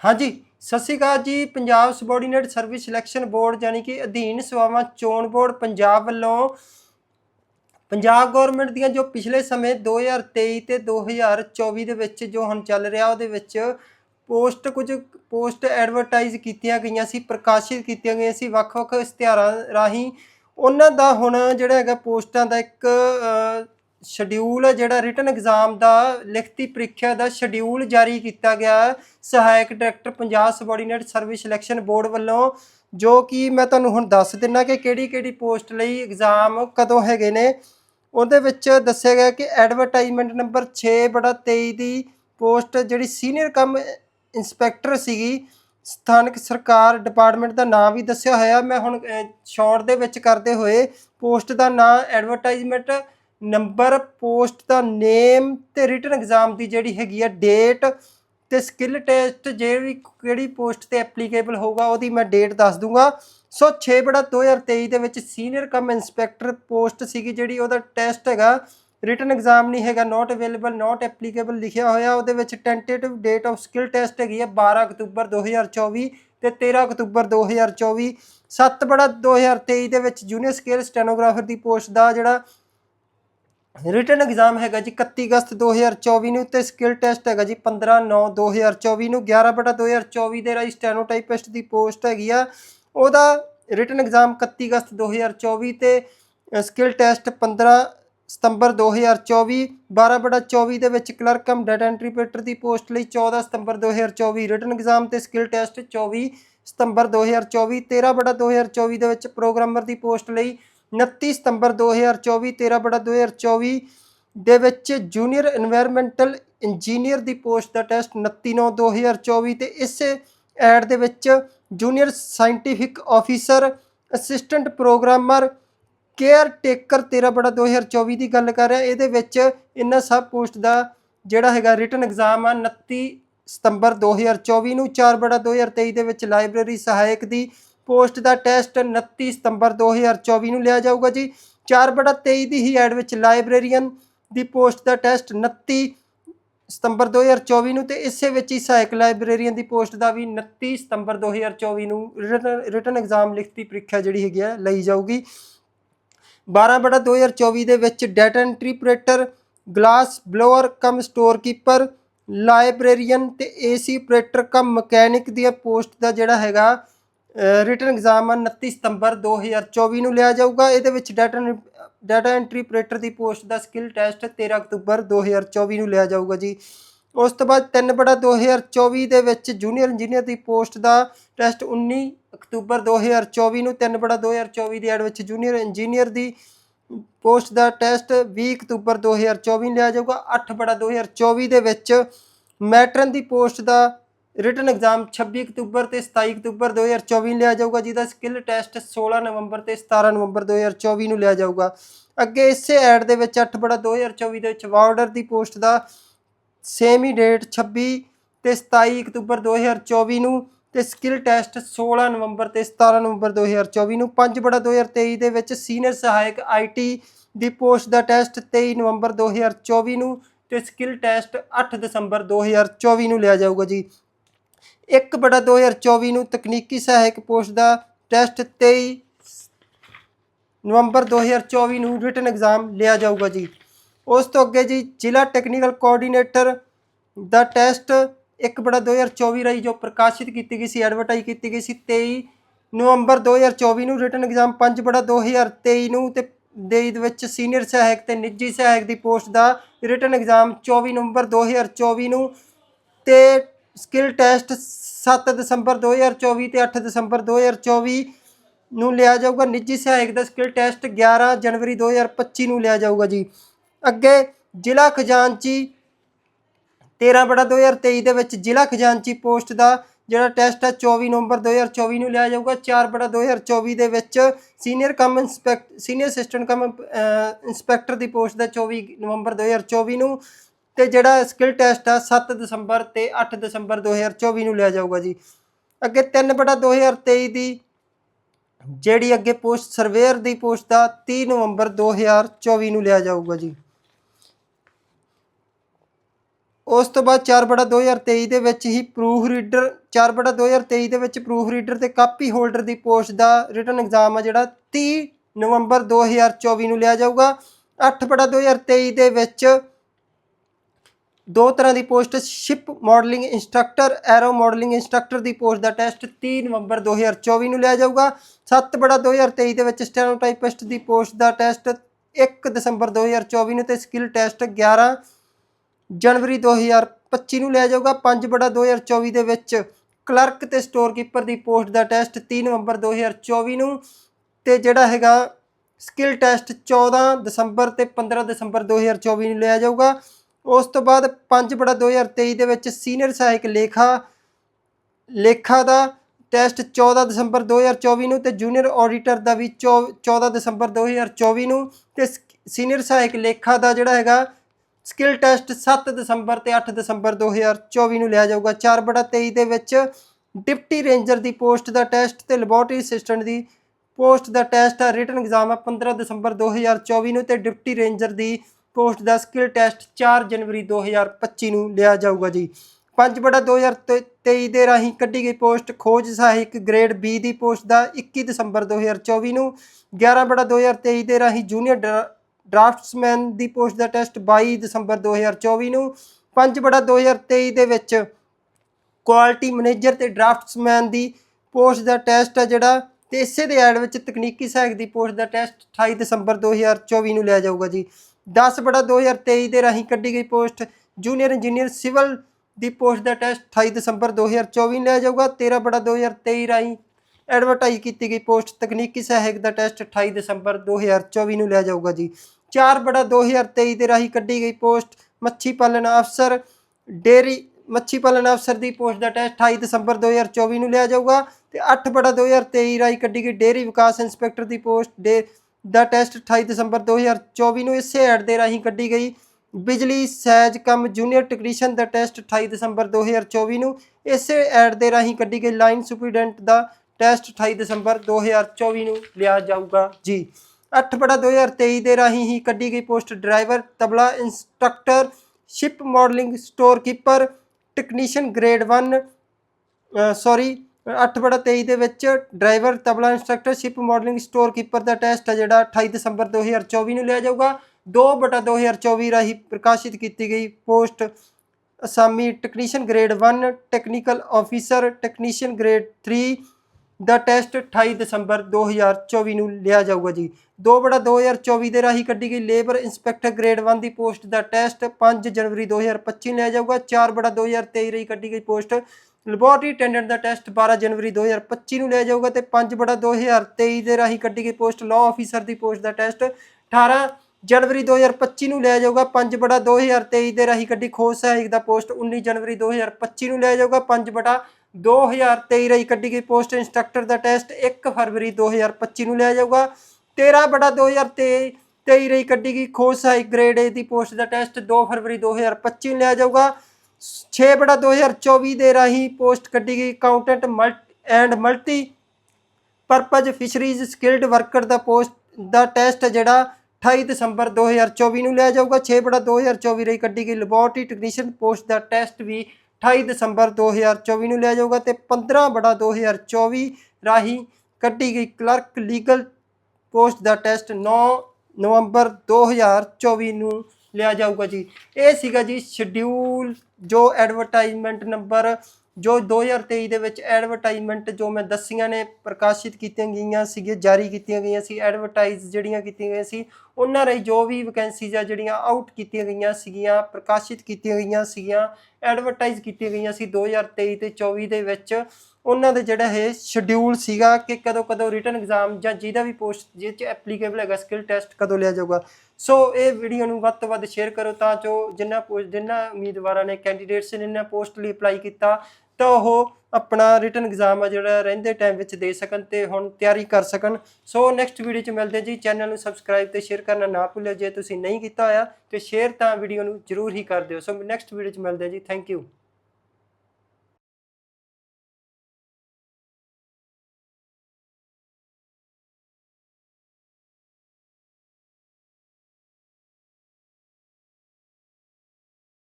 ਹਾਂਜੀ, ਸਤਿ ਸ਼੍ਰੀ ਅਕਾਲ ਜੀ, Punjab subordinate service selection board ਯਾਨੀ ਕਿ ਅਧੀਨ ਸੇਵਾਵਾਂ ਚੋਣ ਬੋਰਡ ਪੰਜਾਬ ਵੱਲੋਂ ਪੰਜਾਬ ਗਵਰਨਮੈਂਟ ਦੀਆਂ ਜੋ ਪਿਛਲੇ ਸਮੇਂ 2023 ਤੇ 2024 ਦੇ ਵਿੱਚ ਜੋ ਹੁਣ ਚੱਲ ਰਿਹਾ, ਉਹਦੇ ਵਿੱਚ ਪੋਸਟ ਕੁਝ ਪੋਸਟ ਐਡਵਰਟਾਈਜ਼ ਕੀਤੀਆਂ ਗਈਆਂ ਸੀ, ਪ੍ਰਕਾਸ਼ਿਤ ਕੀਤੀਆਂ ਗਈਆਂ ਸੀ, ਵੱਖ-ਵੱਖ ਇਸ਼ਤਿਹਾਰਾਂ ਰਾਹੀਂ। ਉਹਨਾਂ ਦਾ ਹੁਣ ਜਿਹੜਾ ਹੈਗਾ ਪੋਸਟਾਂ ਦਾ ਇੱਕ ਸ਼ਡਿਊਲ ਹੈ ਜਿਹੜਾ ਰਿਟਨ ਐਗਜ਼ਾਮ ਦਾ, ਲਿਖਤੀ ਪ੍ਰੀਖਿਆ ਦਾ ਸ਼ਡਿਊਲ ਜਾਰੀ ਕੀਤਾ ਗਿਆ ਸਹਾਇਕ director Punjab subordinate service selection board ਵੱਲੋਂ, ਜੋ ਕਿ ਮੈਂ ਤੁਹਾਨੂੰ ਹੁਣ ਦੱਸ ਦਿੰਨਾ ਕਿ ਕਿਹੜੀ ਕਿਹੜੀ ਪੋਸਟ ਲਈ ਐਗਜ਼ਾਮ ਕਦੋਂ ਹੈਗੇ ਨੇ, ਉਹਦੇ ਵਿੱਚ ਦੱਸਿਆ ਗਿਆ ਕਿ ਐਡਵਰਟਾਈਜ਼ਮੈਂਟ ਨੰਬਰ 6 ਬੜਾ 23 ਦੀ ਪੋਸਟ ਜਿਹੜੀ ਸੀਨੀਅਰ ਕਮ ਇੰਸਪੈਕਟਰ ਸੀਗੀ, ਸਥਾਨਕ ਸਰਕਾਰ ਡਿਪਾਰਟਮੈਂਟ ਦਾ ਨਾਮ ਵੀ ਦੱਸਿਆ ਹੋਇਆ। ਮੈਂ ਹੁਣ ਸ਼ਾਰਟ ਦੇ ਵਿੱਚ ਕਰਦੇ ਹੋਏ ਪੋਸਟ ਦਾ ਨਾਮ ਐਡਵਰਟਾਈਜ਼ਮੈਂਟ ਨੰਬਰ, ਪੋਸਟ ਦਾ ਨੇਮ ਤੇ ਰਿਟਨ ਐਗਜ਼ਾਮ ਦੀ ਜਿਹੜੀ ਹੈਗੀ ਆ ਡੇਟ ਤੇ ਸਕਿੱਲ ਟੈਸਟ ਜਿਹੜੀ ਕਿਹੜੀ ਪੋਸਟ ਤੇ ਐਪਲੀਕੇਬਲ ਹੋਊਗਾ ਉਹਦੀ ਮੈਂ ਡੇਟ ਦੱਸ ਦੂੰਗਾ। ਸੋ 6 ਬੜਾ 2023 ਦੇ ਵਿੱਚ ਸੀਨੀਅਰ ਕਮ ਇੰਸਪੈਕਟਰ ਪੋਸਟ ਸੀਗੀ ਜਿਹੜੀ ਉਹਦਾ ਟੈਸਟ ਹੈਗਾ। ਰਿਟਨ ਐਗਜ਼ਾਮ ਨਹੀਂ ਹੈਗਾ ਨਾਟ ਅਵੇਲੇਬਲ ਨਾਟ ਐਪਲੀਕੇਬਲ ਲਿਖਿਆ ਹੋਇਆ। ਉਹਦੇ ਵਿੱਚ tentative date of skill test ਹੈਗੀ ਹੈ 12 ਅਕਤੂਬਰ 2024 ਤੇ 13 ਅਕਤੂਬਰ 2024 7 ਬੜਾ 2023 ਦੇ ਵਿੱਚ ਜੂਨੀਅਰ ਸਕੇਲ ਸਟੈਨੋਗ੍ਰਾਫਰ ਦੀ ਪੋਸਟ ਦਾ ਜਿਹੜਾ ਰਿਟਨ ਐਗਜ਼ਾਮ ਹੈਗਾ ਜੀ 31 ਅਗਸਤ 2024 ਨੂੰ ਤੇ ਸਕਿੱਲ ਟੈਸਟ ਹੈਗਾ ਜੀ 15 9 2024 ਨੂੰ 11 ਬਟਾ 2024 ਦੇ ਰਾਈ ਸਟੈਨੋਟਾਈਪਿਸਟ ਦੀ ਪੋਸਟ ਹੈਗੀ ਆ। ਉਹਦਾ ਰਿਟਨ ਐਗਜ਼ਾਮ 31 ਅਗਸਤ 2024 ਤੇ ਸਕਿੱਲ ਟੈਸਟ 15 ਸਤੰਬਰ 2024 12 ਬਟਾ 24 ਦੇ ਵਿੱਚ ਕਲਰਕ ਕਮ ਡਾਟਾ ਐਂਟਰੀ ਦੀ ਪੋਸਟ ਲਈ 14 ਸਤੰਬਰ 2024 ਰਿਟਨ ਐਗਜ਼ਾਮ ਤੇ ਸਕਿੱਲ ਟੈਸਟ 24 ਸਤੰਬਰ 2024 13 ਬਟਾ 2024 ਦੇ ਵਿੱਚ ਪ੍ਰੋਗਰਾਮਰ ਦੀ ਪੋਸਟ ਲਈ 29 ਸਤੰਬਰ 2024 13/2024 ਦੇ ਵਿੱਚ ਜੂਨੀਅਰ এনवायरमेंटल ਇੰਜੀਨੀਅਰ ਦੀ ਪੋਸਟ ਦਾ ਟੈਸਟ 29/9/2024 ਤੇ ਇਸ ਐਡ ਦੇ ਵਿੱਚ junior scientific officer assistant programmer caretaker 13/2024 ਦੀ ਗੱਲ ਕਰ ਰਿਹਾ। ਇਹਦੇ ਵਿੱਚ ਇਹਨਾਂ ਸਭ ਪੋਸਟ ਦਾ ਜਿਹੜਾ ਹੈਗਾ ਰਿਟਨ ਐਗਜ਼ਾਮ ਆ 29 ਸਤੰਬਰ 2024 ਨੂੰ 4/2023 ਦੇ ਵਿੱਚ ਲਾਇਬ੍ਰੇਰੀ ਸਹਾਇਕ ਦੀ ਪੋਸਟ ਦਾ ਟੈਸਟ 29 ਸਤੰਬਰ 2024 ਨੂੰ ਲਿਆ ਜਾਊਗਾ ਜੀ। 4 ਬੜਾ 23 ਦੀ ਹੀ ਐਡ ਵਿੱਚ ਲਾਇਬ੍ਰੇਰੀਅਨ ਦੀ ਪੋਸਟ ਦਾ ਟੈਸਟ 29 ਸਤੰਬਰ 2024 ਨੂੰ ਤੇ ਇਸੇ ਵਿੱਚ ਹੀ ਸਹਾਇਕ ਲਾਇਬ੍ਰੇਰੀਅਨ ਦੀ ਪੋਸਟ ਦਾ ਵੀ 29 ਸਤੰਬਰ 2024 ਨੂੰ ਰਿਟਨ ਐਗਜ਼ਾਮ ਲਿਖਤੀ ਪ੍ਰੀਖਿਆ ਜਿਹੜੀ ਹੈਗੀ ਹੈ ਲਈ ਜਾਊਗੀ। 12 ਬੜਾ 2024 ਦੇ ਵਿੱਚ data entry operator glass blower, cum store keeper librarian ਤੇ ਏਸੀ ਆਪਰੇਟਰ ਕਮ ਮਕੈਨਿਕ ਦੀ ਪੋਸਟ ਦਾ ਜਿਹੜਾ ਹੈਗਾ ਰਿਟਨ ਐਗਜ਼ਾਮ 29 ਸਤੰਬਰ 2024 ਨੂੰ ਲਿਆ ਜਾਊਗਾ। ਇਹਦੇ ਵਿੱਚ ਡਾਟਾ ਡਾਟਾ ਐਂਟਰੀ ਦੀ ਪੋਸਟ ਦਾ ਸਕਿੱਲ ਟੈਸਟ 13 ਅਕਤੂਬਰ 2024 ਨੂੰ ਲਿਆ ਜਾਊਗਾ ਜੀ। ਉਸ ਤੋਂ ਬਾਅਦ 3 ਬੜਾ 2024 ਦੇ ਵਿੱਚ ਜੂਨੀਅਰ ਇੰਜੀਨੀਅਰ ਦੀ ਪੋਸਟ ਦਾ ਟੈਸਟ 19 ਅਕਤੂਬਰ 2024 ਨੂੰ 3 ਬੜਾ 2024 ਦੀ ਐਡ ਵਿੱਚ ਜੂਨੀਅਰ ਇੰਜੀਨੀਅਰ ਦੀ ਪੋਸਟ ਦਾ ਟੈਸਟ 20 ਅਕਤੂਬਰ 2024 ਨੂੰ ਲਿਆ ਜਾਊਗਾ। 8 ਬੜਾ 2024 ਦੇ ਵਿੱਚ ਮੈਟਰਨ ਦੀ ਪੋਸਟ ਦਾ ਰਿਟਨ ਐਗਜ਼ਾਮ 26 ਅਕਤੂਬਰ ਤੇ 27 ਅਕਤੂਬਰ 2024 ਨੂੰ ਲਿਆ ਜਾਊਗਾ, ਜਿਹਦਾ ਸਕਿੱਲ ਟੈਸਟ 16 ਨਵੰਬਰ ਤੇ 17 ਨਵੰਬਰ 2024 ਨੂੰ ਲਿਆ ਜਾਊਗਾ। ਅੱਗੇ ਇਸੇ ਐਡ ਦੇ ਵਿੱਚ 8 ਬੜਾ 2024 ਦੇ ਵਿੱਚ ਵਾਰਡਰ ਦੀ ਪੋਸਟ ਦਾ ਸੇਮ ਹੀ ਡੇਟ 26 ਤੇ 27 ਅਕਤੂਬਰ 2024 ਨੂੰ ਤੇ ਸਕਿੱਲ ਟੈਸਟ 16 ਨਵੰਬਰ ਤੇ 17 ਨਵੰਬਰ 2024 ਨੂੰ 5 ਬੜਾ 2023 ਦੇ ਵਿੱਚ ਸੀਨੀਅਰ ਸਹਾਇਕ ਆਈਟੀ ਦੀ ਪੋਸਟ ਦਾ ਟੈਸਟ 23 ਨਵੰਬਰ 2024 ਨੂੰ ਤੇ ਸਕਿੱਲ ਟੈਸਟ 8 ਦਸੰਬਰ 2024 ਨੂੰ ਲਿਆ ਜਾਊਗਾ ਜੀ। 1 ਬੜਾ 2024 ਨੂੰ ਤਕਨੀਕੀ ਸਹਾਇਕ ਪੋਸਟ ਦਾ ਟੈਸਟ 23 ਨਵੰਬਰ 2024 ਨੂੰ ਰਿਟਨ ਐਗਜ਼ਾਮ ਲਿਆ ਜਾਊਗਾ ਜੀ। ਉਸ ਤੋਂ ਅੱਗੇ ਜੀ ਜ਼ਿਲ੍ਹਾ ਟੈਕਨੀਕਲ ਕੋਆਰਡੀਨੇਟਰ ਦਾ ਟੈਸਟ 1 ਬੜਾ 2024 ਰਹੀ ਜੋ ਪ੍ਰਕਾਸ਼ਿਤ ਕੀਤੀ ਗਈ ਸੀ ਐਡਵਰਟਾਈਜ਼ ਕੀਤੀ ਗਈ ਸੀ 23 ਨਵੰਬਰ 2024 ਨੂੰ ਰਿਟਨ ਐਗਜ਼ਾਮ 5 ਬੜਾ 2023 ਨੂੰ ਤੇ ਦੇ ਵਿੱਚ ਸੀਨੀਅਰ ਸਹਾਇਕ ਤੇ ਨਿੱਜੀ ਸਹਾਇਕ ਦੀ ਪੋਸਟ ਦਾ ਰਿਟਨ ਐਗਜ਼ਾਮ 24 ਨਵੰਬਰ 2024 ਨੂੰ ਤੇ ਸਕਿੱਲ ਟੈਸਟ 7 ਦਸੰਬਰ 2024 ਤੇ 8 ਦਸੰਬਰ 2024 ਨੂੰ ਲਿਆ ਜਾਊਗਾ। ਨਿੱਜੀ ਸਹਾਇਕ ਦਾ ਸਕਿੱਲ ਟੈਸਟ 11 ਜਨਵਰੀ 2025 ਨੂੰ ਲਿਆ ਜਾਊਗਾ ਜੀ। ਅੱਗੇ ਜ਼ਿਲ੍ਹਾ ਖਜ਼ਾਨਚੀ 13 ਬੜਾ 2023 ਦੇ ਵਿੱਚ ਜ਼ਿਲ੍ਹਾ ਖਜ਼ਾਨਚੀ ਪੋਸਟ ਦਾ ਜਿਹੜਾ ਟੈਸਟ ਹੈ 24 ਨਵੰਬਰ 2024 ਨੂੰ ਲਿਆ ਜਾਊਗਾ। 4 ਬੜਾ 2024 ਦੇ ਵਿੱਚ senior cum inspect senior assistant cum inspector ਦੀ ਪੋਸਟ ਦਾ 24 ਨਵੰਬਰ 2024 ਨੂੰ ਤੇ ਜਿਹੜਾ ਸਕਿੱਲ ਟੈਸਟ ਆ 7 ਦਸੰਬਰ ਤੇ 8 ਦਸੰਬਰ 2024 ਨੂੰ ਲਿਆ ਜਾਊਗਾ ਜੀ। ਅੱਗੇ 3 ਬੜਾ 2023 ਦੀ ਜਿਹੜੀ ਅੱਗੇ ਪੋਸਟ ਸਰਵੇਅਰ ਦੀ ਪੋਸਟ ਦਾ 30 ਨਵੰਬਰ 2024 ਨੂੰ ਲਿਆ ਜਾਊਗਾ ਜੀ। ਉਸ ਤੋਂ ਬਾਅਦ 4 ਬੜਾ 2023 ਦੇ ਵਿੱਚ ਹੀ ਪ੍ਰੂਫ ਰੀਡਰ 4 ਬੜਾ 2023 ਦੇ ਵਿੱਚ ਪ੍ਰੂਫ ਰੀਡਰ ਤੇ ਕਾਪੀ ਹੋਲਡਰ ਦੀ ਪੋਸਟ ਦਾ ਰਿਟਨ ਐਗਜ਼ਾਮ ਆ ਜਿਹੜਾ 30 ਨਵੰਬਰ 2024 ਨੂੰ ਲਿਆ ਜਾਊਗਾ। 8 ਬੜਾ 2023 ਦੇ ਵਿੱਚ ਦੋ ਤਰ੍ਹਾਂ ਦੀ post, ship modelling instructor, aero modelling instructor ਦੀ ਪੋਸਟ ਦਾ ਟੈਸਟ 30 ਨਵੰਬਰ 2024 ਨੂੰ ਲਿਆ ਜਾਊਗਾ। 7 ਬੜਾ 2023 ਦੇ ਵਿੱਚ ਸਟੈਨੋਟਾਈਪਿਸਟ ਦੀ ਪੋਸਟ ਦਾ ਟੈਸਟ 1 ਦਸੰਬਰ 2024 ਨੂੰ ਤੇ ਸਕਿੱਲ ਟੈਸਟ 11 ਜਨਵਰੀ 2025 ਨੂੰ ਲਿਆ ਜਾਊਗਾ। 5 ਬੜਾ 2024 ਦੇ ਵਿੱਚ ਕਲਰਕ ਤੇ ਸਟੋਰ ਕੀਪਰ ਦੀ ਪੋਸਟ ਦਾ ਟੈਸਟ 3 ਨਵੰਬਰ 2024 ਨੂੰ ਤੇ ਜਿਹੜਾ ਹੈਗਾ ਸਕਿੱਲ ਟੈਸਟ 14 ਦਸੰਬਰ ਤੇ 15 ਦਸੰਬਰ 2024 ਨੂੰ ਲਿਆ ਜਾਊਗਾ। ਉਸ ਤੋਂ ਬਾਅਦ 5 ਬੜਾ 2023 ਦੇ ਵਿੱਚ ਸੀਨੀਅਰ ਸਹਾਇਕ ਲੇਖਾ ਲੇਖਾ ਦਾ ਟੈਸਟ 14 ਦਸੰਬਰ 2024 ਨੂੰ ਤੇ ਜੂਨੀਅਰ ਆਡੀਟਰ ਦਾ ਵੀ 14 ਦਸੰਬਰ 2024 ਨੂੰ ਤੇ ਸੀਨੀਅਰ ਸਹਾਇਕ ਲੇਖਾ ਦਾ ਜਿਹੜਾ ਹੈਗਾ ਸਕਿੱਲ ਟੈਸਟ 7 ਦਸੰਬਰ ਤੇ 8 ਦਸੰਬਰ 2024 ਨੂੰ ਲਿਆ ਜਾਊਗਾ। 4 ਬੜਾ 23 ਦੇ ਵਿੱਚ ਡਿਪਟੀ ਰੇਂਜਰ ਦੀ ਪੋਸਟ ਦਾ ਟੈਸਟ ਤੇ ਲੈਬੋਰਟਰੀ ਅਸਿਸਟੈਂਟ ਦੀ ਪੋਸਟ ਦਾ ਟੈਸਟ ਆ, ਰਿਟਨ ਐਗਜ਼ਾਮ ਆ 15 ਦਸੰਬਰ 2024 ਨੂੰ ਤੇ ਡਿਪਟੀ ਰੇਂਜਰ ਦੀ ਪੋਸਟ ਦਾ ਸਕਿੱਲ ਟੈਸਟ 4 ਜਨਵਰੀ 2025 ਨੂੰ ਲਿਆ ਜਾਊਗਾ ਜੀ। 5 ਬੜਾ 2023 ਦੇ ਰਾਹੀਂ ਕੱਢੀ ਗਈ ਪੋਸਟ ਖੋਜ ਸਹਾਇਕ ਗ੍ਰੇਡ B ਦੀ ਪੋਸਟ ਦਾ 21 ਦਸੰਬਰ 2024 ਨੂੰ 11 ਬੜਾ 2023 ਦੇ ਰਾਹੀਂ ਜੂਨੀਅਰ ਡਰਾਫਟਸਮੈਨ ਦੀ ਪੋਸਟ ਦਾ ਟੈਸਟ 22 ਦਸੰਬਰ 2024 ਨੂੰ 5 ਬੜਾ 2023 ਦੇ ਵਿੱਚ ਕੁਆਲਿਟੀ ਮੈਨੇਜਰ ਤੇ ਡਰਾਫਟਸਮੈਨ ਦੀ ਪੋਸਟ ਦਾ ਟੈਸਟ ਆ ਜਿਹੜਾ, ਤੇ ਇਸੇ ਦੇ ਐਡ ਵਿੱਚ ਤਕਨੀਕੀ ਸਹਾਇਕ ਦੀ ਪੋਸਟ ਦਾ ਟੈਸਟ 28 ਦਸੰਬਰ 2024 ਨੂੰ ਲਿਆ ਜਾਊਗਾ ਜੀ। 10 ਬੜਾ 2023 ਦੇ ਰਾਹੀਂ ਕੱਢੀ ਗਈ ਪੋਸਟ। ਜੂਨੀਅਰ ਇੰਜੀਨੀਅਰ ਸਿਵਲ ਦੀ ਪੋਸਟ ਦਾ ਟੈਸਟ 28 ਦਸੰਬਰ 2024 ਨੂੰ ਲਿਆ ਜਾਊਗਾ। 13 ਬੜਾ 2023 ਰਾਹੀਂ ਐਡਵਰਟਾਈਜ਼ ਕੀਤੀ ਗਈ ਪੋਸਟ। ਤਕਨੀਕੀ ਸਹਾਇਕ ਦਾ ਟੈਸਟ 28 ਦਸੰਬਰ 2024 ਨੂੰ ਲਿਆ ਜਾਊਗਾ ਜੀ। 4 ਬੜਾ 2023 ਦੇ ਰਾਹੀਂ ਕੱਢੀ ਗਈ ਪੋਸਟ। ਮੱਛੀ ਪਾਲਣ ਅਫਸਰ ਡੇਰੀ ਮੱਛੀ ਪਾਲਣ ਅਫਸਰ ਦੀ ਪੋਸਟ ਦਾ ਟੈਸਟ 28 ਦਸੰਬਰ 2024 ਨੂੰ ਲਿਆ ਜਾਊਗਾ। ਤੇ 8 ਬੜਾ 2023 ਰਾਹੀਂ ਕੱਢੀ ਗਈ ਡੇਰੀ ਵਿਕਾਸ ਇੰਸਪੈਕਟਰ ਦੀ ਪੋਸਟ। ਦੇ ਦਾ ਟੈਸਟ 28 ਦਸੰਬਰ 2024 ਨੂੰ ਇਸੇ ਐਡ ਦੇ ਰਾਹੀਂ ਕੱਢੀ ਗਈ। ਬਿਜਲੀ ਸਹਿਜ ਕਮ ਜੂਨੀਅਰ ਟੈਕਨੀਸ਼ੀਅਨ ਦਾ ਟੈਸਟ 28 ਦਸੰਬਰ 2024 ਨੂੰ ਇਸੇ ਐਡ ਦੇ ਰਾਹੀਂ ਕੱਢੀ ਗਈ। ਲਾਈਨ ਸੁਪਰੀਡੈਂਟ ਦਾ ਟੈਸਟ 28 ਦਸੰਬਰ 2024 ਨੂੰ ਲਿਆ ਜਾਊਗਾ। ਜੀ। 8 ਬੜਾ 2023 ਦੇ ਰਾਹੀਂ ਹੀ ਕੱਢੀ ਗਈ post driver, tabla instructor, ship modelling store keeper technician grade 1 sorry 8 ਬੜਾ 23 ਦੇ ਵਿੱਚ driver tabla instructor ship modelling store keeper ਦਾ ਟੈਸਟ ਹੈ ਜਿਹੜਾ 28 ਦਸੰਬਰ 2024 ਨੂੰ ਲਿਆ ਜਾਊਗਾ। 2 ਬਟਾ 2024 ਰਾਹੀਂ ਪ੍ਰਕਾਸ਼ਿਤ ਕੀਤੀ ਗਈ ਪੋਸਟ। ਅਸਾਮੀ technician grade 1 technical officer technician grade 3 ਦਾ ਟੈਸਟ 28 ਦਸੰਬਰ 2024 ਨੂੰ ਲਿਆ ਜਾਊਗਾ ਜੀ। 2 ਬੜਾ 2024 ਦੇ ਰਾਹੀਂ ਕੱਢੀ ਗਈ ਲੇਬਰ ਇੰਸਪੈਕਟਰ ਗ੍ਰੇਡ 1 ਦੀ ਪੋਸਟ ਦਾ ਟੈਸਟ 5 ਜਨਵਰੀ 2025 ਲਿਆ ਜਾਊਗਾ। 4 ਬੜਾ 2023 ਰਾਹੀਂ ਕੱਢੀ ਗਈ ਪੋਸਟ। ਲੈਬੋਰਟਰੀ ਅਟੈਂਡੈਂਟ ਦਾ ਟੈਸਟ 12 ਜਨਵਰੀ 2025 ਨੂੰ ਲਿਆ ਜਾਊਗਾ ਤੇ 5 ਬੜਾ 2023 ਦੇ ਰਾਹੀਂ ਕੱਢੀ ਗਈ ਪੋਸਟ ਲਾਅ ਆਫੀਸਰ ਦੀ ਪੋਸਟ ਦਾ ਟੈਸਟ 18 ਜਨਵਰੀ 2025 ਨੂੰ ਲਿਆ ਜਾਊਗਾ 5 ਬੜਾ 2023 ਦੇ ਰਾਹੀਂ ਕੱਢੀ ਖੋਜ ਸਹਾਇਕ ਦਾ ਪੋਸਟ 19 ਜਨਵਰੀ 2025 ਨੂੰ ਲਿਆ ਜਾਊਗਾ 5 ਬਟਾ 2023 ਰਾਹੀਂ ਕੱਢੀ ਗਈ ਪੋਸਟ ਇੰਸਟ੍ਰਕਟਰ ਦਾ ਟੈਸਟ 1 ਫਰਵਰੀ 2025 ਨੂੰ ਲਿਆ ਜਾਊਗਾ 13 ਬੜਾ 2023 23 ਰਾਹੀਂ ਕੱਢੀ ਗਈ ਖੋਜ ਸਹਾਇਕ ਗ੍ਰੇਡ A ਦੀ ਪੋਸਟ ਦਾ ਟੈਸਟ 2 ਫਰਵਰੀ 2025 ਨੂੰ ਲਿਆ ਜਾਊਗਾ 6 ਬੜਾ 2024 ਦੇ ਰਾਹੀਂ ਪੋਸਟ ਕੱਢੀ ਗਈ accountant and multi purpose fisheries skilled worker the post ਦਾ ਟੈਸਟ ਜਿਹੜਾ 28 ਦਸੰਬਰ 2024 ਨੂੰ ਲਿਆ ਜਾਊਗਾ। 6 ਬੜਾ 2024 ਰਹੀ ਕੱਢੀ ਗਈ ਲੈਬੋਰਟਰੀ ਟੈਕਨੀਸ਼ੀਅਨ ਪੋਸਟ ਦਾ ਟੈਸਟ ਵੀ 28 ਦਸੰਬਰ 2024 ਨੂੰ ਲਿਆ ਜਾਊਗਾ ਤੇ 15 ਬੜਾ 2024 ਰਾਹੀਂ ਕੱਢੀ ਗਈ ਕਲਰਕ ਲੀਗਲ ਪੋਸਟ ਦਾ ਟੈਸਟ 9 ਨਵੰਬਰ 2024 ਨੂੰ ਲਿਆ ਜਾਊਗਾ ਜੀ। ਇਹ ਸੀਗਾ ਜੀ ਸ਼ਡਿਊਲ ਜੋ ਐਡਵਰਟਾਈਜ਼ਮੈਂਟ ਨੰਬਰ ਜੋ 2023 ਦੇ ਵਿੱਚ ਐਡਵਰਟਾਈਜ਼ਮੈਂਟ ਜੋ ਮੈਂ ਦੱਸੀਆਂ ਨੇ, ਪ੍ਰਕਾਸ਼ਿਤ ਕੀਤੀਆਂ ਗਈਆਂ ਸੀਗੀਆਂ, ਜਾਰੀ ਕੀਤੀਆਂ ਗਈਆਂ ਸੀ ਐਡਵਰਟਾਈਜ਼ ਜਿਹੜੀਆਂ ਕੀਤੀਆਂ ਗਈਆਂ ਸੀ, ਉਹਨਾਂ ਰਹੀ ਜੋ ਵੀ ਵੈਕੈਂਸੀਜ਼ ਆ ਜਿਹੜੀਆਂ ਆਊਟ ਕੀਤੀਆਂ ਗਈਆਂ ਸੀਗੀਆਂ, ਪ੍ਰਕਾਸ਼ਿਤ ਕੀਤੀਆਂ ਗਈਆਂ ਸੀਗੀਆਂ ਐਡਵਰਟਾਈਜ਼ ਕੀਤੀਆਂ ਗਈਆਂ ਸੀ 2023 ਤੇ 24 ਦੇ ਵਿੱਚ। ਉਹਨਾਂ ਦੇ ਜਿਹੜਾ ਇਹ ਸ਼ਡਿਊਲ ਸੀਗਾ ਕਿ ਕਦੋਂ ਕਦੋਂ ਰਿਟਨ ਐਗਜ਼ਾਮ ਜਾਂ ਜਿਹਦਾ ਵੀ ਪੋਸਟ ਜਿਹਦੇ ਚ ਐਪਲੀਕੇਬਲ ਹੈਗਾ ਸਕਿੱਲ ਟੈਸਟ ਕਦੋਂ ਲਿਆ ਜਾਊਗਾ। ਸੋ ਇਹ ਵੀਡੀਓ ਨੂੰ ਵੱਧ ਤੋਂ ਵੱਧ ਸ਼ੇਅਰ ਕਰੋ ਤਾਂ ਜੋ ਜਿੰਨਾ ਪੋਸਟ ਜਿੰਨਾ ਉਮੀਦਵਾਰਾਂ ਨੇ ਕੈਂਡੀਡੇਟਸ ਨੇ ਇਹਨਾਂ ਪੋਸਟ ਲਈ ਅਪਲਾਈ ਕੀਤਾ, ਤਾਂ ਉਹ ਆਪਣਾ ਰਿਟਨ ਐਗਜ਼ਾਮ ਆ ਜਿਹੜਾ ਰਹਿੰਦੇ ਟਾਈਮ ਵਿੱਚ ਦੇ ਸਕਣ ਤੇ ਹੁਣ ਤਿਆਰੀ ਕਰ ਸਕਣ। ਸੋ ਨੈਕਸਟ ਵੀਡੀਓ 'ਚ ਮਿਲਦੇ ਜੀ। ਚੈਨਲ ਨੂੰ ਸਬਸਕ੍ਰਾਈਬ ਤੇ ਸ਼ੇਅਰ ਕਰਨਾ ਨਾ ਭੁੱਲਿਓ। ਜੇ ਤੁਸੀਂ ਨਹੀਂ ਕੀਤਾ ਹੋਇਆ ਤੇ ਸ਼ੇਅਰ ਤਾਂ ਵੀਡੀਓ ਨੂੰ ਜ਼ਰੂਰ ਹੀ ਕਰ ਦਿਓ। ਸੋ ਨੈਕਸਟ ਵੀਡੀਓ 'ਚ ਮਿਲਦੇ ਜੀ। Thank you